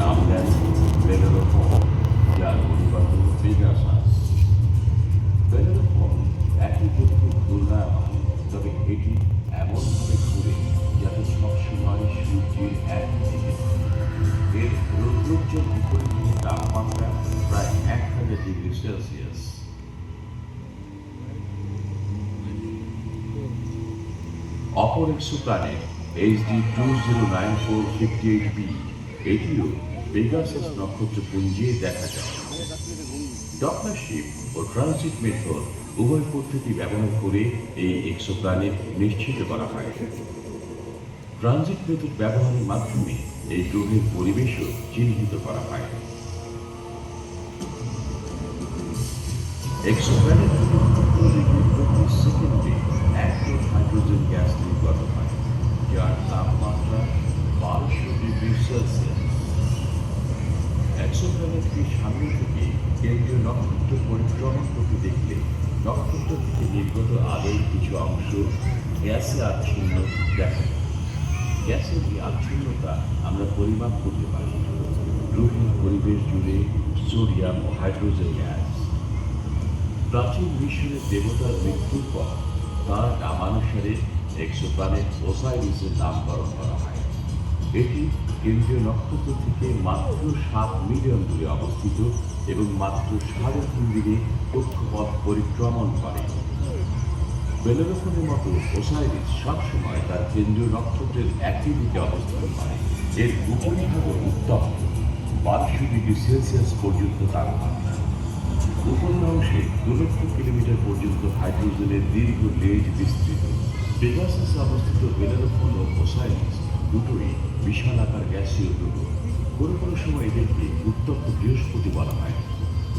নাম দেন বেলেরোফোন যার অনুবাদ পেগাসাস বেলেরোফোন একই দেখতে ঘূর্ণায়মান তবে এটি এমনভাবে ঘুরে যাতে সবসময় সূর্যের এক দিকে এর রৌদ্রোজ্জ্বল বিপরীতে তাপমাত্রা প্রায় এক হাজার ডিগ্রি সেলসিয়াস অপর exoplanet HD two zero nine four fifty eight B এটিও পেগাসাস নক্ষত্রপুঞ্জে দেখা যায় ডকলারশিপ ও ট্রানজিট মেথড উভয় পদ্ধতি ব্যবহার করে এই এক্সোপ্ল্যানেট নিশ্চিত করা হয়। ট্রানজিট মেথড ব্যবহারের মাধ্যমে এই গ্রহের পরিবেশও চিহ্নিত করা হয়। হাইড্রোজেন গ্যাস নির্গত হয়, যার তাপমাত্রা বারোশো ডিগ্রি সেলসিয়াস। এক্সোপ্ল্যানেটকে সামনে থেকে কেন্দ্রীয় নক্ষত্র পরিক্রমণ করতে দেখলে নক্ষত্র থেকে নির্গত আলোর কিছু অংশ গ্যাসে আচ্ছন্ন দেখা গ্যাসের এই আচ্ছন্নতা আমরা পরিমাপ করতে পারি, গ্রহের পরিবেশ জুড়ে সোডিয়াম ও হাইড্রোজেন গ্যাস। প্রাচীন মিশরের দেবতার মৃত্যুর পর তার নামানুসারে এক্সোপ্ল্যানেট ওসাইরিসের নামকরণ করা হয়। এটি কেন্দ্রীয় নক্ষত্র থেকে মাত্র সাত মিলিয়ন দূরে অবস্থিত এবং মাত্র সাড়ে তিন দিনে কক্ষপথ পরিক্রমণ করে। বেলেরোফোনের মতো ওসাইরিস সবসময় তার কেন্দ্রীয় নক্ষত্রের একই দিকে অবস্থান করে। এর উপরিভাগে উত্তম বারোশো ডিগ্রি সেলসিয়াস পর্যন্ত তাপমাত্রা উপরের অংশে দু লক্ষ কিলোমিটার পর্যন্ত হাইড্রোজেনের দীর্ঘ লেজ বিস্তৃত। পেগাসাসে অবস্থিত বেলারোফোন ও ওসাইরিস দুটোই বিশাল গ্যাসীয় গ্রহ কোনো কোনো সময় এদেরকে উত্তপ্ত বৃহস্পতি বলা হয়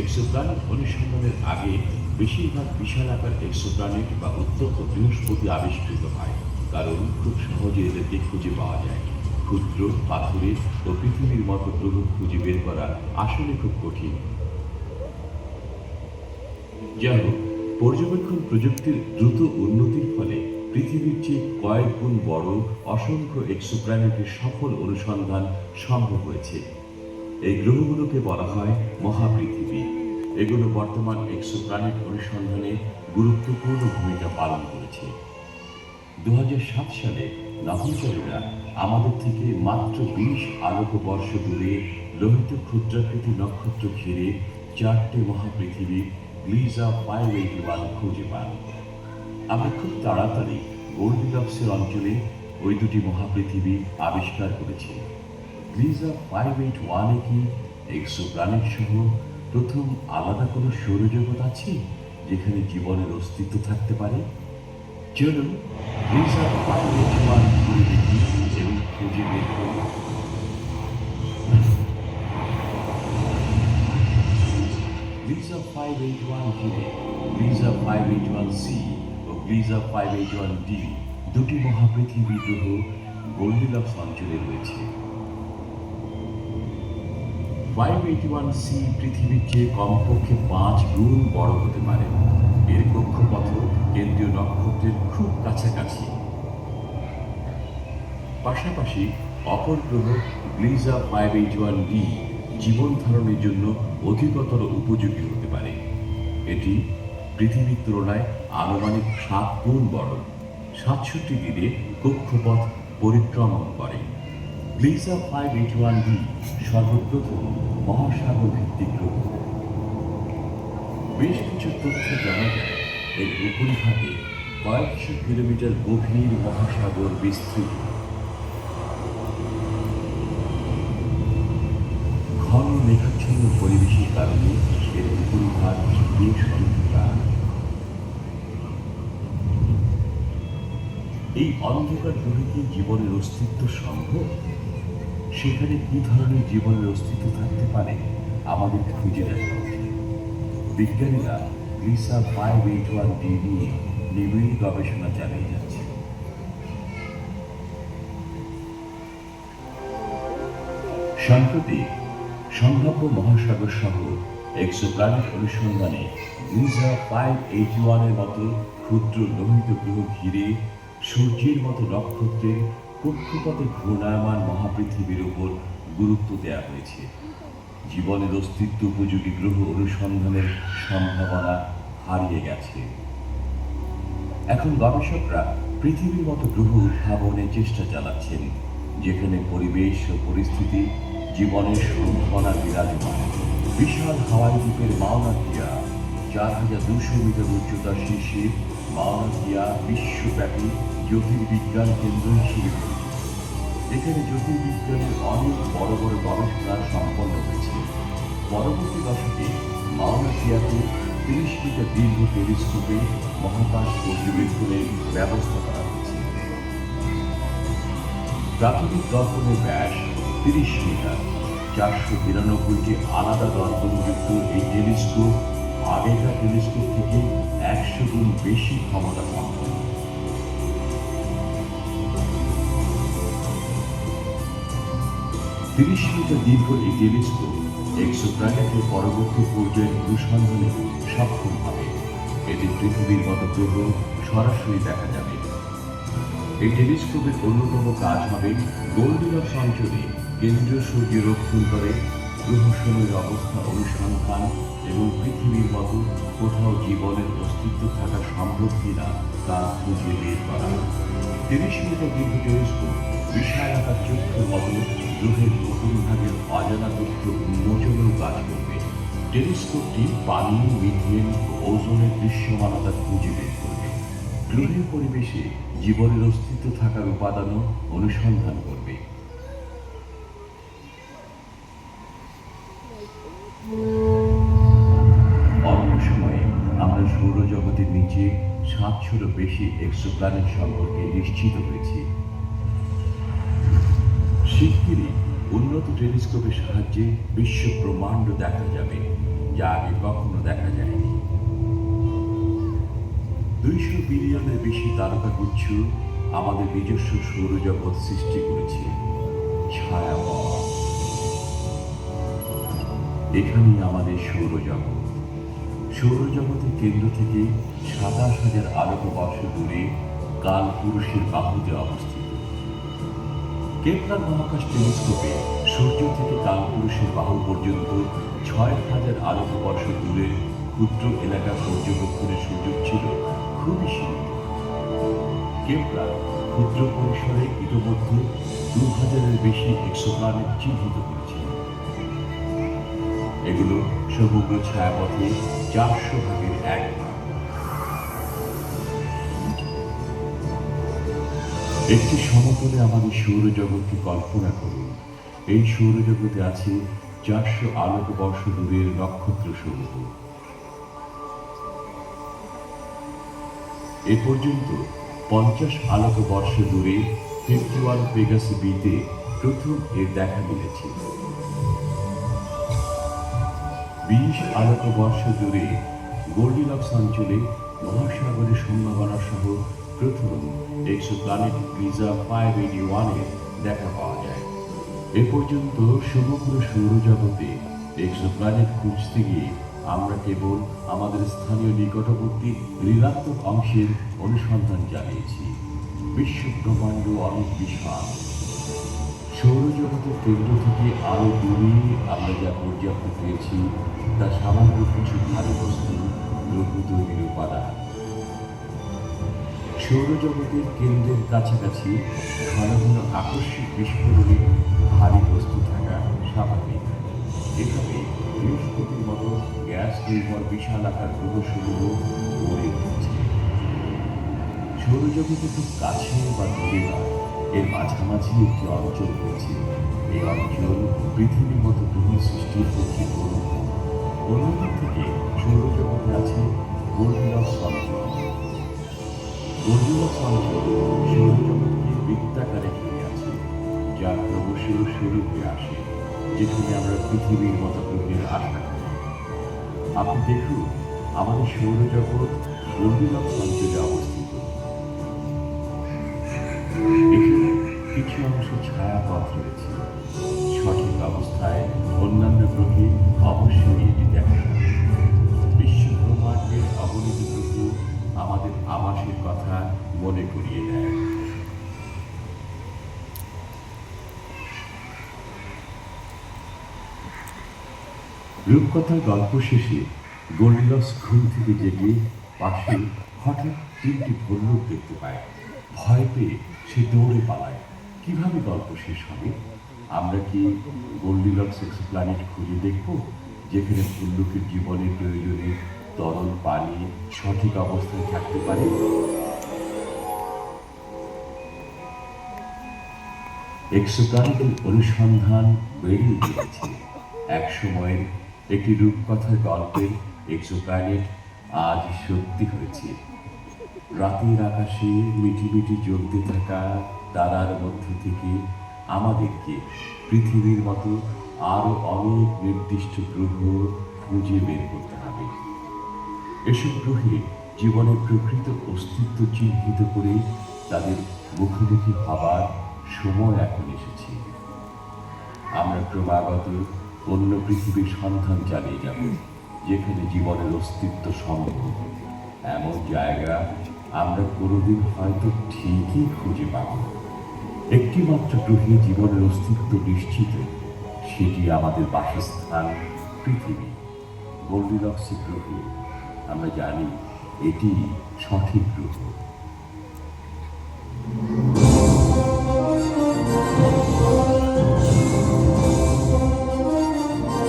এক্সোপ্ল্যানেট অনুসন্ধানের আগে বেশিরভাগ বিশাল আকার এক্সোপ্ল্যানেট বা উত্তপ্ত বৃহস্পতি আবিষ্কৃত হয়। কারণ খুব সহজে এদেরকে খুঁজে পাওয়া যায়। ক্ষুদ্র পাথরে ও পৃথিবীর মতো গ্রহ খুঁজে বের করা আসলে খুব কঠিন যাই হোক পর্যবেক্ষণ প্রযুক্তির দ্রুত উন্নতির ফলে পৃথিবীর চেয়ে কয়েক গুণ বড় অসংখ্য এক্সোপ্ল্যানেটের সফল অনুসন্ধান সম্ভব হয়েছে। এই গ্রহগুলোকে বলা হয় মহাপৃথিবী। এগুলো বর্তমান এক্সোপ্ল্যানেট অনুসন্ধানে গুরুত্বপূর্ণ ভূমিকা পালন করেছে। দু হাজার সাত সালে নভোচারীরা আমাদের থেকে মাত্র বিশ আলোক বর্ষ দূরে লোহিত ক্ষুদ্রাকৃতি নক্ষত্র ঘিরে চারটে মহাপৃথিবী গ্লিজা ফাইভ ওয়ান খুঁজে পান। আবার খুব তাড়াতাড়ি গোল্ডিলক্সের অঞ্চলে ওই দুটি মহাপৃথিবী আবিষ্কার করেছে। গ্রিজা ফাইভ এইট ওয়ানে কি এক্সোপ্ল্যানেট সহ প্রথম আলাদা কোনো সৌরজগৎ আছে যেখানে জীবনের অস্তিত্ব থাকতে পারে? চলুন গ্লিজা ফাইভ এইট ওয়ান ঘুরে দেখি এবং খুঁজে বের 581C, ভিসা ফাইভ এইট ওয়ান ডি দুটি বিদ্রোহ গোল্ডিলক্স অঞ্চলে রয়েছে। ফাইভ ওয়ান সি পৃথিবীর চেয়ে কমপক্ষে পাঁচ গুণ বড় হতে পারে। এর কক্ষপথ কেন্দ্রীয় নক্ষত্রের খুব কাছাকাছি। পাশাপাশি অপর গ্রহ Gliese five eight one D জীবন ধারণের জন্য অধিকতর উপযোগী হতে পারে। এটি পৃথিবীর তুলনায় আনুমানিক সাত গুণ বড়। সাতষট্টি দিনে কক্ষপথ পরিক্রমণ করে। Gliese five eight one D সর্বপ্রথম মহাসাগর ভিত্তিক গ্রহ। বেশ কিছু তথ্য জানা যায়। এর উপরিভাগে কয়েকশো কিলোমিটার গভীর মহাসাগর বিস্তৃত। ঘন মেঘাচ্ছন্ন পরিবেশের কারণে এর উপরিভাগ বেশ অন্ধকার এই অন্ধকার গ্রহে জীবনের অস্তিত্ব সম্ভব? সেখানে কি ধরনের জীবনের অস্তিত্ব থাকতে পারে, আমাদের খুঁজে দেখা বিজ্ঞানীরা Gliese five eight one D নিয়ে নিবিড় গবেষণা চালিয়ে যাচ্ছে। সম্প্রতি সম্ভাব্য মহাসাগর সহ এক্সোপ্ল্যানেট অনুসন্ধানে গ্লিজা ফাইভ এইটি ওয়ানের মতো ক্ষুদ্র লোহিত গ্রহ ঘিরে সূর্যের মতো নক্ষত্রের কক্ষপথে ঘূর্ণায়মান মহাপৃথিবীর উপর গুরুত্ব দেওয়া হয়েছে। জীবনের অস্তিত্ব উপযোগী গ্রহ অনুসন্ধানের সম্ভাবনা হারিয়ে গেছে। এখন গবেষকরা পৃথিবীর মতো গ্রহ উদ্ভাবনের চেষ্টা চালাচ্ছেন, যেখানে পরিবেশ ও পরিস্থিতি, জীবনের সম্ভাবনা বিরাজমান। বিশাল হাওয়াই দ্বীপের মাওনাকিয়া চার হাজার দুশো মিটার উচ্চতার শীর্ষে মাওনাকিয়া বিশ্বব্যাপী জ্যোতির্বিজ্ঞান কেন্দ্র হিসেবে এখানে জ্যোতির্বিজ্ঞানের অনেক বড় বড় গবেষণা সম্পন্ন হয়েছে। পরবর্তী দশকে মাওনাকিয়াতে তিরিশ মিটার দীর্ঘ টেলিস্কোপে মহাকাশ পর্যবেক্ষণের ব্যবস্থা করা হয়েছে। প্রাথমিক দর্পণের ব্যাস তিরিশ মিটার। চারশো বিরানব্বইটি আলাদা দর্পণযুক্ত এই টেলিস্কোপ আগেকার টেলিস্কোপ থেকে একশো গুণ বেশি ক্ষমতা সম্পন্ন তিরিশ মিটার দীর্ঘ এই টেলিস্কোপ এক্সোপ্ল্যানেটের পরবর্তী পর্যায়ের অনুসন্ধানে সক্ষম হবে। এটি পৃথিবীর মতো গ্রহ সরাসরি দেখা যাবে। এই টেলিস্কোপের অন্যতম কাজ হবে গোল্ডিলক্স অঞ্চলে কেন্দ্রীয় সূর্য রক্ষণ করে গ্রহসমূহের অবস্থা অনুসন্ধান এবং পৃথিবীর মতো কোথাও জীবনের অস্তিত্ব থাকা সম্ভব কিনা তা খুঁজে বের করা। তিরিশ মিটার দীর্ঘ টেলিস্কোপ বিশাল আকার চক্ষুর মতো গ্রহের উপরিভাগের অজানা তথ্য উন্মোচনেও কাজ করবে। টেলিস্কোপটি পানি, মিথেন, ওজনের দৃশ্যমানতা খুঁজে বের করবে। গ্রহের পরিবেশে জীবনের অস্তিত্ব থাকার উপাদানও অনুসন্ধান করবে। আমরা সৌরজগতের নিচে সাতশোরও বেশি এক্সোপ্ল্যানেট সম্পর্কে নিশ্চিত হয়েছি। শিগগিরই উন্নত টেলিস্কোপের সাহায্যে বিশ্ব ব্রহ্মাণ্ড দেখা যাবে, যা আগে কখনো দেখা যায়নি। দুইশো বিলিয়নের বেশি তারকাগুচ্ছ আমাদের নিজস্ব সৌরজগৎ সৃষ্টি করেছে। ছায়াপথ এখানেই আমাদের সৌরজগৎ। সৌরজগতের কেন্দ্র থেকে সাতাশ হাজার আলোক বর্ষ দূরে কাল পুরুষের বাহুতে অবস্থিত। কেপলার মহাকাশ টেলিস্কোপে সূর্য থেকে কালপুরুষের বাহু পর্যন্ত ছয় হাজার আলোক বর্ষ দূরে ক্ষুদ্র এলাকা পর্যবেক্ষণের সুযোগ ছিল খুবই সীমিত। কেপলার ক্ষুদ্র পরিসরে ইতোমধ্যে দু হাজারের বেশি এক্সোপ্লানেট চিহ্নিত করেছে। এগুলো সমগ্র ছায়াপথে চারশো ভাগের এক একটি সমতলে আমাদের সৌরজগৎকে কল্পনা করুন। এই সৌরজগতে আছে চারশো আলোক বর্ষ দূরের নক্ষত্র সমূহ এ পর্যন্ত পঞ্চাশ আলোক বর্ষ দূরে ফিফটি ওয়ান বিতে প্রথম এর দেখা মিলেছে। বিশ আলোক বর্ষ দূরে গোল্ডিলক্স অঞ্চলে মহাসাগরের সম্ভাবনা সহ প্রথম এক্সোপ্ল্যানেট ভিসা ফাইভ এইটি ওয়ানের দেখা পাওয়া যায়। এ পর্যন্ত সমগ্র সৌরজগতে এক্সোপ্ল্যানেট খুঁজতে গিয়ে আমরা কেবল আমাদের স্থানীয় নিকটবর্তী ঋণাত্মক অংশের অনুসন্ধান চালিয়েছি বিশ্ব ব্রহ্মাণ্ড অনেক বিশাল। সৌরজগতের কেন্দ্র থেকে আরও দূরে আমরা যা পর্যাপ্ত পেয়েছি, তা সামান্য কিছু ভারী বস্তু গ্রহ তৈরির উপাদান। সৌরজগতের কেন্দ্রের কাছাকাছি ঘন ঘন আকস্মিক বিস্ফোরণে ভারী বস্তু থাকা স্বাভাবিক। এভাবে বৃহস্পতির মতো গ্যাস নির্ভর বিশাল আকার গ্রহসমূহ গড়ে উঠেছে। সৌরজগতে খুব কাছে বা দূরে নয়। এর মাঝামাঝি একটি অঞ্চল রয়েছে। এই অঞ্চল পৃথিবীর মতো গ্রহ সৃষ্টির পক্ষে অন্যদিক থেকে সৌরজগতে আছে গোল্ডিলক্স অঞ্চল অঞ্চল বৃত্তাকারে ঘিরে আছে যা ক্রমশ শুরু আসে, যেখানে আমরা পৃথিবীর মতো গ্রহের আশা করি আপনি দেখুন, আমাদের সৌরজগৎ গোল্ডিলক্স অঞ্চলে অবস্থিত। কিছু অংশ ছায়াপথ রয়েছে। সঠিক অবস্থায় অন্যান্য গ্রহে অবশ্যই এটি দেখা যাবে। বিশ্ব ব্রহ্মাণ্ডের অগণিত গ্রহ আমাদের আবাসের কথা মনে করিয়ে দেয়। রূপকথার গল্প শেষে গোল্ডিলক্স ঘুম থেকে জেগে পাশে হঠাৎ তিনটি ভল্লুক দেখতে পায়। ভয় পেয়ে সে দৌড়ে পালায়। কীভাবে গল্প শেষ হবে? আমরা কি গোল্ডিলক্স এক্সপ্ল্যানেট খুঁজে দেখব, যেখানে ভল্লুকের জীবনের প্রয়োজনে তরল পানি সঠিক অবস্থায় থাকতে পারে? এক্সোপ্ল্যানেটের অনুসন্ধান বেরিয়ে গিয়েছে। এক সময়ের একটি রূপকথার গল্পের এক্সোপ্ল্যানেট আজ সত্যি হয়েছে। রাতের আকাশে মিটি মিটি জ্বলতে থাকা তারার মধ্য থেকে আমাদেরকে পৃথিবীর মতো আরও অনেক নির্দিষ্ট গ্রহ খুঁজে বের করতে হবে। এসব গ্রহে জীবনের প্রকৃত অস্তিত্ব চিহ্নিত করে তাদের মুখোমুখি হবার সময় এখন এসেছে। আমরা ক্রমাগত অন্য পৃথিবীর সন্ধান চালিয়ে যাব, যেখানে জীবনের অস্তিত্ব সম্ভব এমন জায়গা আমরা কোনোদিন হয়তো ঠিকই খুঁজে পাব একটিমাত্র গ্রহে জীবনের অস্তিত্ব নিশ্চিত, সেটি আমাদের বাসস্থান, পৃথিবী। গোল্ডিলক্সি গ্রহ, আমরা জানি, এটি সঠিক গ্রহ।